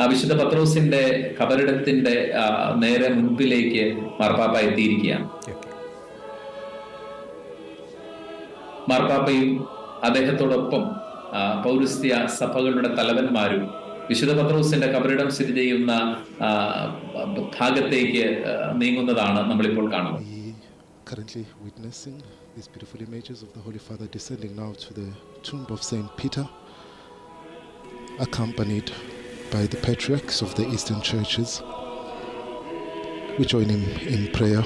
ആ വിശുദ്ധ പത്രോസിന്റെ കബറിടത്തിന്റെ നേരെ മുൻപിലേക്ക് മാർപ്പാപ്പ എത്തിയിരിക്കുകയാണ്. മാർപ്പാപ്പയും അദ്ദേഹത്തോടൊപ്പം പൗരസ്ത്യ സഭകളുടെ തലവന്മാരും വിശുദ്ധ പത്രോസിന്റെ കബറിടം സ്ഥിതി ചെയ്യുന്ന ഭാഗത്തേക്ക് നീങ്ങുന്നതാണ് നമ്മളിപ്പോൾ കാണുന്നത്. Currently witnessing these beautiful images of the Holy Father descending now to the tomb of Saint Peter, accompanied by the patriarchs of the Eastern churches. We join him in prayer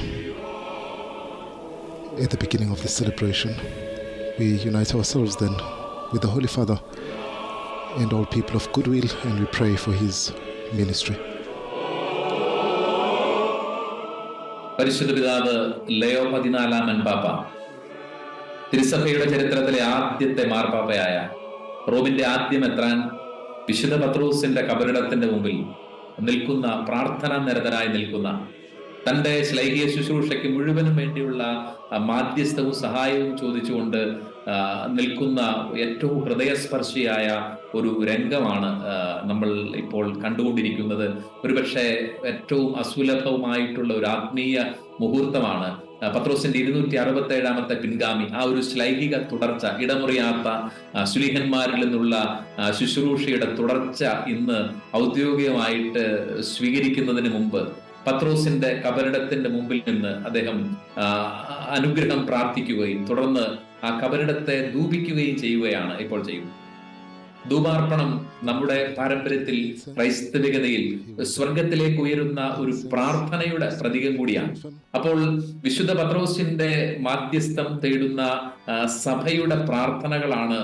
at the beginning of the celebration. We unite ourselves then with the Holy Father and all people of goodwill and we pray for his ministry. പരിശുദ്ധ പിതാവ് ലയോ പതിനാലാമൻ പാപ്പ തിരുസഭയുടെ ചരിത്രത്തിലെ ആദ്യത്തെ മാർപ്പാപ്പയായ റോമിന്റെ ആദ്യം എത്രാൻ വിശുദ്ധ പത്രോസിന്റെ കബറിടത്തിന്റെ മുമ്പിൽ നിൽക്കുന്ന പ്രാർത്ഥന നിരതരായി നിൽക്കുന്ന തന്റെ ശ്ലൈഹിക ശുശ്രൂഷയ്ക്ക് മുഴുവനും വേണ്ടിയുള്ള മാധ്യസ്ഥവും സഹായവും ചോദിച്ചുകൊണ്ട് നിൽക്കുന്ന ഏറ്റവും ഹൃദയസ്പർശിയായ ഒരു രംഗമാണ് നമ്മൾ ഇപ്പോൾ കണ്ടുകൊണ്ടിരിക്കുന്നത്. ഒരുപക്ഷെ ഏറ്റവും അസുലഭവുമായിട്ടുള്ള ഒരു ആത്മീയ മുഹൂർത്തമാണ് പത്രോസിന്റെ ഇരുന്നൂറ്റി അറുപത്തി ഏഴാമത്തെ പിൻഗാമി ആ ഒരു ശ്ലൈഹിക തുടർച്ച ഇടമുറിയാത്ത സുലിഹന്മാരിൽ നിന്നുള്ള ശുശ്രൂഷയുടെ തുടർച്ച ഇന്ന് ഔദ്യോഗികമായിട്ട് സ്വീകരിക്കുന്നതിന് മുമ്പ് പത്രോസിന്റെ കബരിടത്തിന്റെ മുമ്പിൽ നിന്ന് അദ്ദേഹം അനുഗ്രഹം പ്രാർത്ഥിക്കുകയും തുടർന്ന് ആ കബരിടത്തെ ദൂപിക്കുകയും ചെയ്യുകയാണ് ഇപ്പോൾ ചെയ്യുന്നത്. ധൂപാർപ്പണം നമ്മുടെ പാരമ്പര്യത്തിൽ ക്രൈസ്തവികതയിൽ സ്വർഗത്തിലേക്ക് ഉയരുന്ന ഒരു പ്രാർത്ഥനയുടെ പ്രതീകം കൂടിയാണ്. അപ്പോൾ വിശുദ്ധ പത്രോസിന്റെ മാധ്യസ്ഥം തേടുന്ന സഭയുടെ പ്രാർത്ഥനകളാണ്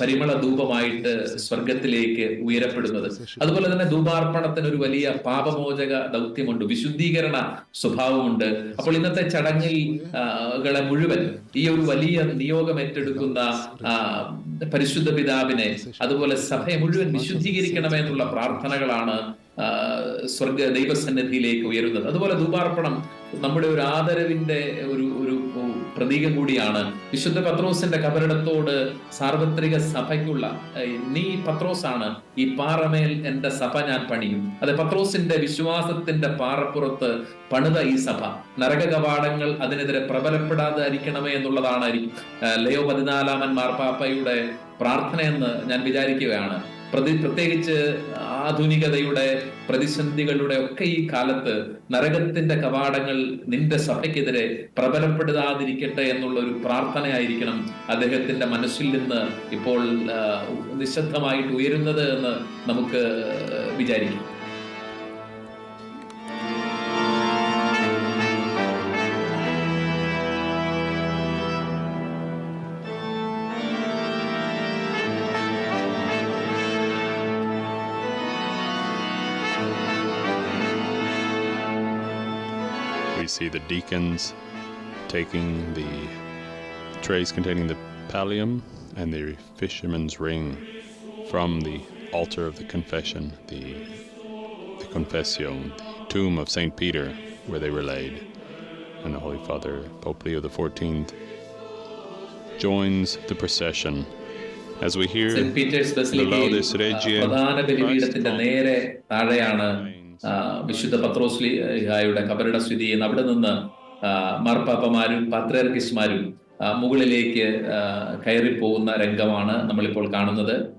പരിമള ധൂപമായിട്ട് സ്വർഗത്തിലേക്ക് ഉയരപ്പെടുന്നത്. അതുപോലെ തന്നെ ധൂപാർപ്പണത്തിന് ഒരു വലിയ പാപമോചക ദൗത്യമുണ്ട് വിശുദ്ധീകരണ സ്വഭാവമുണ്ട്. അപ്പോൾ ഇന്നത്തെ ചടങ്ങിൽ മുഴുവൻ ഈ ഒരു വലിയ നിയോഗം ഏറ്റെടുക്കുന്ന പരിശുദ്ധ പിതാവിനെ അതുപോലെ സഭയെ മുഴുവൻ വിശുദ്ധീകരിക്കണമെന്നുള്ള പ്രാർത്ഥനകളാണ് സ്വർഗ ദൈവസന്നിധിയിലേക്ക് ഉയരുന്നത്. അതുപോലെ ധൂപാർപ്പണം നമ്മുടെ ഒരു ആദരവിന്റെ ഒരു പ്രതീകം കൂടിയാണ്. വിശുദ്ധ പത്രോസിന്റെ കബറിടത്തോട് സാർവത്രിക സഭയ്ക്കുള്ള നീ പത്രോസാണ് ഈ പാറമേൽ എന്റെ സഭ ഞാൻ പണിയും. അത് പത്രോസിന്റെ വിശ്വാസത്തിന്റെ പാറപ്പുറത്ത് പണിത ഈ സഭ. നരക കവാടങ്ങൾ അതിനെതിരെ പ്രബലപ്പെടാതെ പ്രബലപ്പെടാതിരിക്കണമേ എന്നുള്ളതാണ് ലയോ പതിനാലാമൻ മാർപ്പാപ്പയുടെ പ്രാർത്ഥനയെന്ന് ഞാൻ വിചാരിക്കുകയാണ്. പ്രതി പ്രത്യേകിച്ച് ആധുനികതയുടെ പ്രതിസന്ധികളുടെ ഒക്കെ ഈ കാലത്ത് നരകത്തിന്റെ കവാടങ്ങൾ നിന്റെ സഭയ്ക്കെതിരെ പ്രബലപ്പെടുത്താതിരിക്കട്ടെ എന്നുള്ള ഒരു പ്രാർത്ഥനയായിരിക്കണം അദ്ദേഹത്തിന്റെ മനസ്സിൽ നിന്ന് ഇപ്പോൾ നിശബ്ദമായിട്ട് ഉയരുന്നത് എന്ന് നമുക്ക് വിചാരിക്കാം. we see the deacons taking the trays containing the pallium and the fisherman's ring from the altar of the confession, the, the confession, the tomb of St. Peter, where they were laid. And the Holy Father, Pope Leo XIV, joins the procession. As we hear, St. Peter's Basilica, വിശുദ്ധ പത്രോസ്ലിഹായുടെ കബറിട സ്ഥിതി എന്ന് അവിടെ നിന്ന് മാർപ്പാപ്പമാരും പാത്രർക്കിസ്മാരും മുകളിലേക്ക് കയറി കയറിപ്പോകുന്ന രംഗമാണ് നമ്മളിപ്പോൾ കാണുന്നത്.